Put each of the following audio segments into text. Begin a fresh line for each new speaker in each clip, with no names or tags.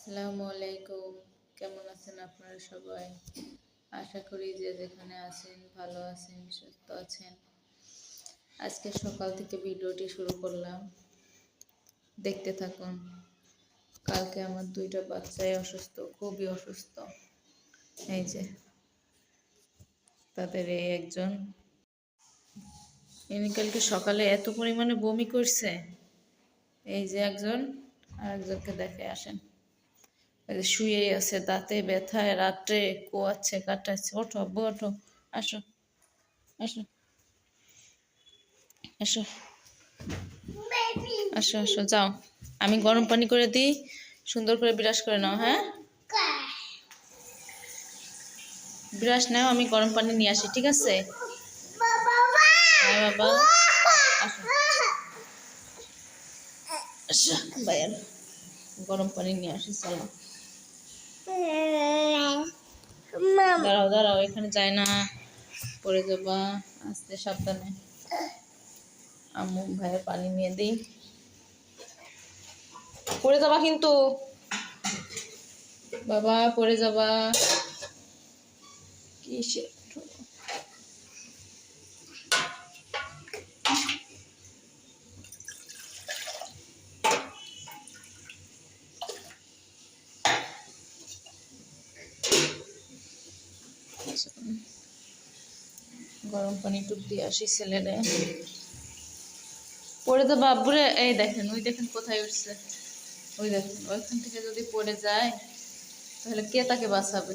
আসসালামু আলাইকুম। কেমন আছেন আপনারা সবাই? আশা করি যে যেখানে আছেন, ভালো আছেন, সুস্থ আছেন। আজকে সকাল থেকে ভিডিওটি শুরু করলাম। দেখতে থাকুন, কালকে আমার দুইটা বাচ্চাই অসুস্থ, খুবই অসুস্থ। এই যে, তাদের এই একজন। ইনি কালকে সকালে এত পরিমাণে বমি করছে। এই যে একজন আর একজনকে দেখে আসেন। এই যে শুয়েই আছে, দাঁতে ব্যথায়, রাত্রে কোয়াচ্ছে, কাটাচ্ছে। ওঠো আব্বু, ওঠো। আসো আসো আসো। আসো আসো, যাও। আমি গরম পানি করে দিই, সুন্দর করে বিরাস করে নাও হ্যাঁ? বিরাস নাও, আমি গরম পানি নিয়ে আসি, ঠিক আছে? হ্যাঁ গরম পানি নিয়ে আসি, চলো। দাঁড়াও দাঁড়াও, এখানে যায় না। পড়ে যাবা, আস্তে সাবধানে। আম্মু ভাইয়ের পানি নিয়ে দিই। পরে যাবা কিন্তু। বাবা পরে যাবা। কিসে গরম পানি টুক দিয়ে আসি ছেলেরে। পরে তো বাবুরে, এই দেখেন, ওই দেখেন কোথায় উঠছে। ওই দেখেন, ওইখান থেকে যদি পড়ে যায়, তাহলে কে তাকে বাঁচাবে?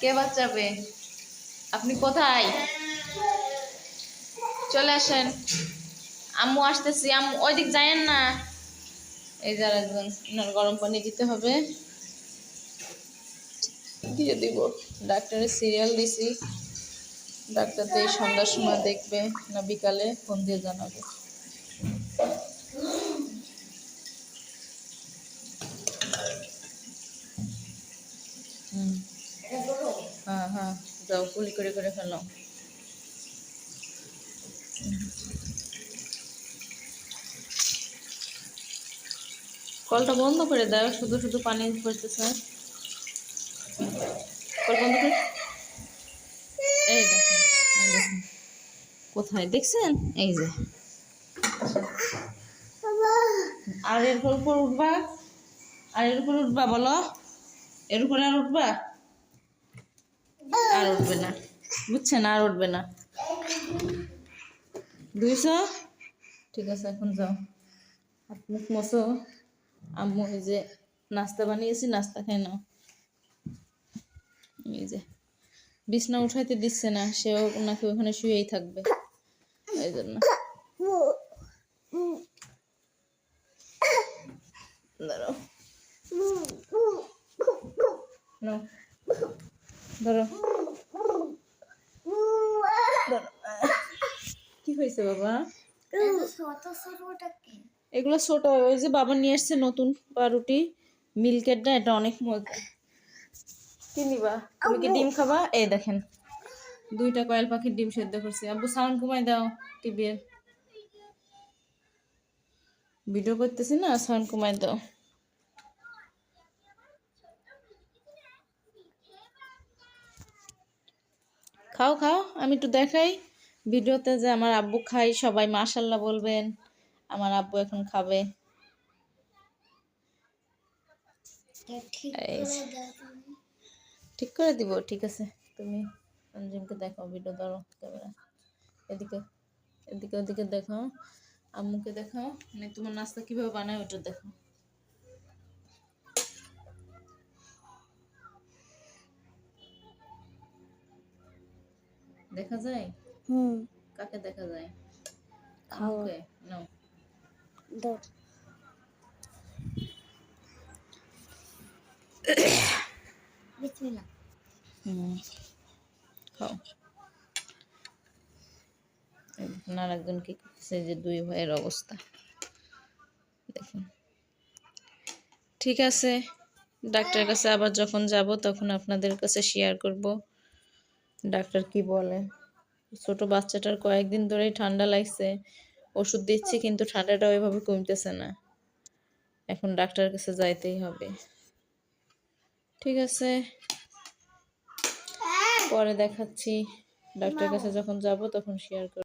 কে বাঁচাবে? আপনি কোথায়? চলে আসেন। আম্মু আসতেছি, আম্মু ওই দিক যায়েন না। এই যার একজন গরম পানি দিতে হবে। দিয়ে দিব। ডাক্তারের সিরিয়াল দিছি। ডাক্তার তো এই সন্ধ্যার সময় দেখবে না বিকালে ফোন দিয়ে জানাবে। হ্যাঁ হ্যাঁ যাও করে করে ফেলো। কলটা বন্ধ করে দাও, শুধু শুধু পানি পড়তেছে। এই কোথায়? দেখছেন? এই যে। আর এর উপর উঠবা? আর এর উপর উঠবা বলো? এর উপরে আর উঠবা? আর উঠবে না। বুঝছেন? আর উঠবে না। দুইশো ঠিক আছে, এখন যাও। মুখ মশো আম্মু এই যে নাস্তা বানিয়েছি, নাস্তা খাই নাও। এই যে, বিছনা উঠাইতে দিচ্ছে না সেও নাকি ওখানে শুয়েই থাকবে। এই জন্য। ধরো। ধরো। কি হয়েছে বাবা? এগুলো ছোট, ওই যে বাবা নিয়ে আসছে নতুন পাউরুটি মিল্কেরটা এটা অনেক মজা। কি নিবা তুমি কি ডিম খাবা? এই দেখেন। দুইটা কয়েল পাখির ডিম সেদ্ধ করছি। আব্বু সাউন্ড কমাই দাও টিভির ভিডিও করতেছি না সাউন্ড কমাই দাও। খাও খাও আমি একটু দেখাই। ভিডিওতে যে আমার আব্বু খাই সবাই মাশাল্লাহ বলবেন আমার আব্বু এখন খাবে। যে। ঠিক করে দিব ঠিক আছে। তুমি অঞ্জিমকে দেখো ভিডিও ধরো ক্যামেরা। এদিকে এদিকে ওদিকে দেখো আম্মুকে দেখো মানে তোমার নাস্তা কীভাবে বানায় ওটা দেখো দেখা যায়?
হুম।
কাকে দেখা যায়?
খাওয়া।
নাও।
দাও
হুম খাও। আর একজন কি যে দুই ভাইয়ের অবস্থা। দেখুন। ঠিক আছে ডাক্তারের কাছে আবার যখন যাব তখন আপনাদের কাছে শেয়ার করব। ডাক্তার কি বলে? ছোট বাচ্চাটার কয়েকদিন ধরেই ঠান্ডা লাগছে। ওষুধ দিচ্ছি কিন্তু ঠান্ডাটা ওইভাবে কমতেছে না। এখন ডাক্তারের কাছে যাইতেই হবে।
ঠিক আছে। পরে দেখাচ্ছি। ডাক্তার কাছে যখন যাব তখন শেয়ার করব।